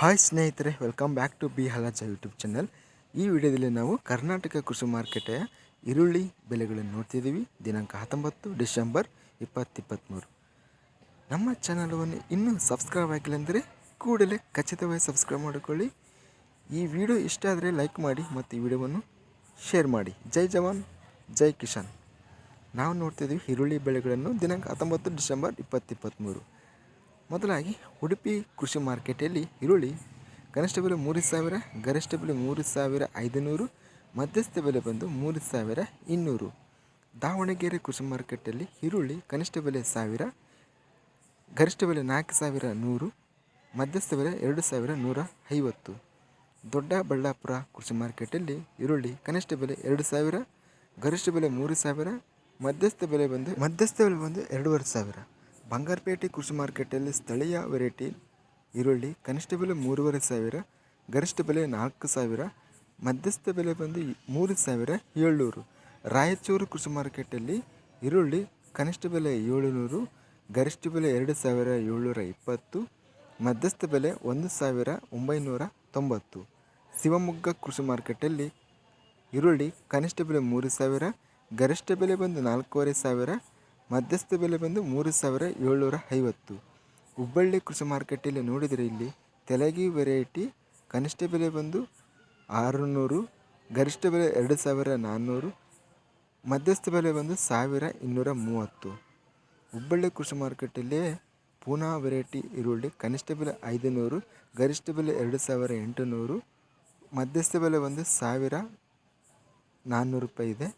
Hi ಸ್ನೇಹಿತರೆ welcome back to B ಹಲಾಜ YouTube channel ಈ ವಿಡಿಯೋದಲ್ಲಿ ನಾವು ಕರ್ನಾಟಕ ಕೃಷಿ ಮಾರುಕಟ್ಟೆಯ ಈರುಳ್ಳಿ ಬೆಲೆಗಳನ್ನು ನೋಡ್ತಿದ್ದೀವಿ. ದಿನಾಂಕ ಹತ್ತೊಂಬತ್ತು ಡಿಸೆಂಬರ್ ಇಪ್ಪತ್ತಿಪ್ಪತ್ತ್ಮೂರು ನಮ್ಮ ಚಾನಲನ್ನು ಇನ್ನೂ ಸಬ್ಸ್ಕ್ರೈಬ್ ಆಗಿಲ್ಲ ಅಂದರೆ ಕೂಡಲೇ ಖಚಿತವಾಗಿ ಸಬ್ಸ್ಕ್ರೈಬ್ ಮಾಡಿಕೊಳ್ಳಿ. ಈ ವಿಡಿಯೋ ಇಷ್ಟ ಆದರೆ ಲೈಕ್ ಮಾಡಿ ಮತ್ತು ಈ ವಿಡಿಯೋವನ್ನು ಶೇರ್ ಮಾಡಿ. ಜೈ ಜವಾನ್, ಜೈ ಕಿಶಾನ್ ನಾವು ನೋಡ್ತಿದ್ದೀವಿ ಈರುಳ್ಳಿ ಬೆಳೆಗಳನ್ನು ದಿನಾಂಕ ಹತ್ತೊಂಬತ್ತು ಡಿಸೆಂಬರ್ ಇಪ್ಪತ್ತಿಪ್ಪತ್ತ್ಮೂರು ಮೊದಲಾಗಿ ಉಡುಪಿ ಕೃಷಿ ಮಾರ್ಕೆಟಲ್ಲಿ ಈರುಳ್ಳಿ ಕನಿಷ್ಠ ಬೆಲೆ ಮೂರು ಸಾವಿರ, ಗರಿಷ್ಠ ಬೆಲೆ ಮೂರು ಸಾವಿರ ಐದುನೂರು, ಮಧ್ಯಸ್ಥ ಬೆಲೆ ಬಂದು ಮೂರು ಸಾವಿರ ಇನ್ನೂರು. ದಾವಣಗೆರೆ ಕೃಷಿ ಮಾರ್ಕೆಟಲ್ಲಿ ಈರುಳ್ಳಿ ಕನಿಷ್ಠ ಬೆಲೆ ಸಾವಿರ, ಗರಿಷ್ಠ ಬೆಲೆ ನಾಲ್ಕು ಸಾವಿರ ನೂರು, ಮಧ್ಯಸ್ಥ ಬೆಲೆ ಎರಡು ಸಾವಿರ ನೂರ ಐವತ್ತು. ದೊಡ್ಡಬಳ್ಳಾಪುರ ಕೃಷಿ ಮಾರ್ಕೆಟಲ್ಲಿ ಈರುಳ್ಳಿ ಕನಿಷ್ಠ ಬೆಲೆ ಎರಡು ಸಾವಿರ, ಗರಿಷ್ಠ ಬೆಲೆ ಮೂರು ಸಾವಿರ, ಮಧ್ಯಸ್ಥ ಬೆಲೆ ಬಂದು, ಮಧ್ಯಸ್ಥ ಬೆಲೆ ಬಂದು ಎರಡೂವರೆ ಸಾವಿರ. ಬಂಗಾರಪೇಟೆ ಕೃಷಿ ಮಾರ್ಕೆಟಲ್ಲಿ ಸ್ಥಳೀಯ ವೆರೈಟಿ ಈರುಳ್ಳಿ, ಕನಿಷ್ಠ ಬೆಲೆ ಮೂರುವರೆ ಸಾವಿರ, ಗರಿಷ್ಠ ಬೆಲೆ ನಾಲ್ಕು ಸಾವಿರ, ಮಧ್ಯಸ್ಥ ಬೆಲೆ ಬಂದು ಮೂರು ಸಾವಿರ ಏಳ್ನೂರು. ರಾಯಚೂರು ಕೃಷಿ ಮಾರ್ಕೆಟಲ್ಲಿ ಈರುಳ್ಳಿ ಕನಿಷ್ಠ ಬೆಲೆ ಏಳುನೂರು, ಗರಿಷ್ಠ ಬೆಲೆ ಎರಡು ಸಾವಿರ ಏಳ್ನೂರ ಇಪ್ಪತ್ತು, ಮಧ್ಯಸ್ಥ ಬೆಲೆ ಒಂದು ಸಾವಿರ ಒಂಬೈನೂರ ತೊಂಬತ್ತು. ಶಿವಮೊಗ್ಗ ಕೃಷಿ ಮಾರ್ಕೆಟಲ್ಲಿ ಈರುಳ್ಳಿ ಕನಿಷ್ಠ ಬೆಲೆ ಮೂರು ಸಾವಿರ, ಗರಿಷ್ಠ ಬೆಲೆ ಬಂದು ನಾಲ್ಕೂವರೆ ಸಾವಿರ ಮಧ್ಯಸ್ಥ ಬೆಲೆ ಬಂದು ಮೂರು ಸಾವಿರ ಏಳ್ನೂರ ಐವತ್ತು. ಹುಬ್ಬಳ್ಳಿ ಕೃಷಿ ಮಾರ್ಕೆಟಲ್ಲಿ ನೋಡಿದರೆ ಇಲ್ಲಿ ತೆಲಗಿ ವೆರೈಟಿ, ಕನಿಷ್ಠ ಬೆಲೆ ಬಂದು ಆರುನೂರು, ಗರಿಷ್ಠ ಬೆಲೆ ಎರಡು ಸಾವಿರ ನಾನ್ನೂರು, ಮಧ್ಯಸ್ಥ ಬೆಲೆ ಬಂದು ಸಾವಿರ ಇನ್ನೂರ ಮೂವತ್ತು. ಹುಬ್ಬಳ್ಳಿ ಕೃಷಿ ಮಾರ್ಕೆಟಲ್ಲಿ ಪೂನಾ ವೆರೈಟಿ ಈರುಳ್ಳಿ ಕನಿಷ್ಠ ಬೆಲೆ ಐದುನೂರು, ಗರಿಷ್ಠ ಬೆಲೆ ಎರಡು ಸಾವಿರ ಎಂಟುನೂರು, ಮಧ್ಯಸ್ಥ ಬೆಲೆ ಬಂದು ಸಾವಿರ ನಾನ್ನೂರು ರೂಪಾಯಿ ಇದೆ.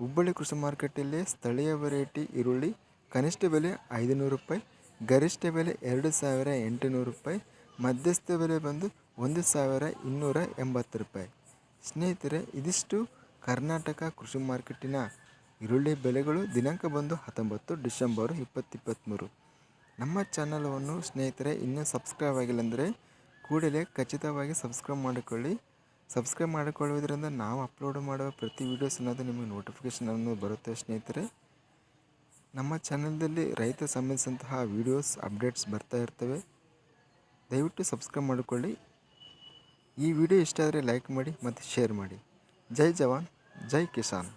ಹುಬ್ಬಳ್ಳಿ ಕೃಷಿ ಮಾರುಕಟ್ಟೆಯಲ್ಲಿ ಸ್ಥಳೀಯ ವೆರೈಟಿ ಈರುಳ್ಳಿ, ಕನಿಷ್ಠ ಬೆಲೆ ಐದುನೂರು ರೂಪಾಯಿ, ಗರಿಷ್ಠ ಬೆಲೆ ಎರಡು ಸಾವಿರ ಎಂಟುನೂರು ರೂಪಾಯಿ ಮಧ್ಯಸ್ಥ ಬೆಲೆ ಬಂದು ಒಂದು ಸಾವಿರ ಇನ್ನೂರ ಎಂಬತ್ತು ರೂಪಾಯಿ. ಸ್ನೇಹಿತರೆ, ಇದಿಷ್ಟು ಕರ್ನಾಟಕ ಕೃಷಿ ಮಾರ್ಕೆಟಿನ ಈರುಳ್ಳಿ ಬೆಲೆಗಳು ದಿನಾಂಕ ಬಂದು ಹತ್ತೊಂಬತ್ತು ಡಿಸೆಂಬರ್ ಇಪ್ಪತ್ತಿಪ್ಪತ್ತ್ಮೂರು ನಮ್ಮ ಚಾನಲನ್ನು ಸ್ನೇಹಿತರೆ, ಇನ್ನೂ ಸಬ್ಸ್ಕ್ರೈಬ್ ಆಗಿಲ್ಲ ಅಂದರೆ ಕೂಡಲೇ ಖಚಿತವಾಗಿ ಸಬ್ಸ್ಕ್ರೈಬ್ ಮಾಡಿಕೊಳ್ಳಿ. ಸಬ್ಸ್ಕ್ರೈಬ್ ಮಾಡಿಕೊಳ್ಳುವುದರಿಂದ ನಾವು ಅಪ್ಲೋಡ್ ಮಾಡುವ ಪ್ರತಿ ವೀಡಿಯೋಸ್ ಅನ್ನೋದು ನಿಮಗೆ ನೋಟಿಫಿಕೇಷನ್ ಅನ್ನೋದು ಬರುತ್ತೆ ಸ್ನೇಹಿತರೆ. ನಮ್ಮ ಚಾನಲ್ದಲ್ಲಿ ರೈತ ಸಂಬಂಧಿಸಿದಂತಹ ವೀಡಿಯೋಸ್ ಅಪ್ಡೇಟ್ಸ್ ಬರ್ತಾ ಇರ್ತವೆ. ದಯವಿಟ್ಟು ಸಬ್ಸ್ಕ್ರೈಬ್ ಮಾಡಿಕೊಳ್ಳಿ. ಈ ವಿಡಿಯೋ ಇಷ್ಟ ಆದರೆ ಲೈಕ್ ಮಾಡಿ ಮತ್ತು ಶೇರ್ ಮಾಡಿ. ಜೈ ಜವಾನ್, ಜೈ ಕಿಸಾನ್.